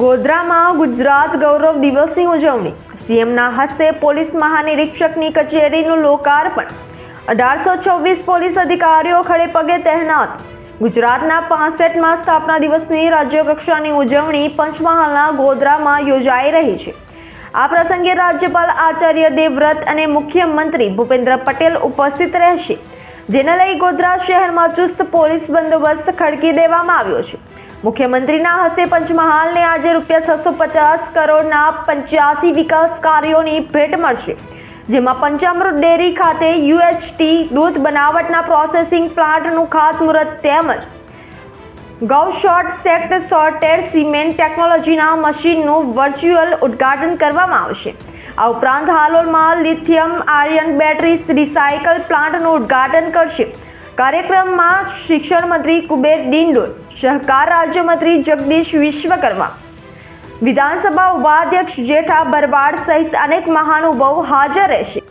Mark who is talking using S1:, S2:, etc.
S1: ગોધરામાં ગુજરાત ગૌરવ દિવસની ઉજવણી. સીએમના હસ્તે પોલીસ મહાનિરીક્ષકની કચેરીનું લોકાર્પણ. અઢારસો છવ્વીસ પોલીસ અધિકારીઓ ખડે પગે તહેનાત. ગુજરાતના પાસઠમાં સ્થાપના દિવસની રાજ્યકક્ષાની ઉજવણી પંચમહાલના ગોધરામાં યોજાઈ રહી છે. આ પ્રસંગે રાજ્યપાલ આચાર્ય દેવવ્રત અને મુખ્યમંત્રી ભૂપેન્દ્ર પટેલ ઉપસ્થિત રહેશે. જેને લઈ ગોધરા શહેરમાં ચુસ્ત પોલીસ બંદોબસ્ત ખડકી દેવામાં આવ્યો છે. મુખ્યમંત્રીના હસ્તે પંચમહાલને આજે રૂપિયા છસો પચાસ કરોડના પંચ્યાસી વિકાસ કાર્યોની ભેટ મળશે, જેમાં પંચામૃત ડેરી ખાતે યુએચટી દૂધ બનાવટના પ્રોસેસિંગ પ્લાન્ટનું ખાતમુહૂર્ત તેમજ ગૌ શોર્ટ સેક્ટ સોર્ટેડ સિમેન્ટ ટેકનોલોજીના મશીનનું વર્ચ્યુઅલ ઉદ્ઘાટન કરવામાં આવશે. આ ઉપરાંત હાલોલમાં લિથિયમ આયર્ન બેટરીઝ રિસાયકલ પ્લાન્ટનું ઉદ્ઘાટન કરશે. કાર્યક્રમમાં શિક્ષણ મંત્રી કુબેર ડિંડોર સહકાર રાજ્યમંત્રી જગદીશ વિશ્વકર્મા, વિધાનસભા ઉપાધ્યક્ષ જેઠા ભરવાડ સહિત અનેક મહાનુભાવો હાજર રહેશે.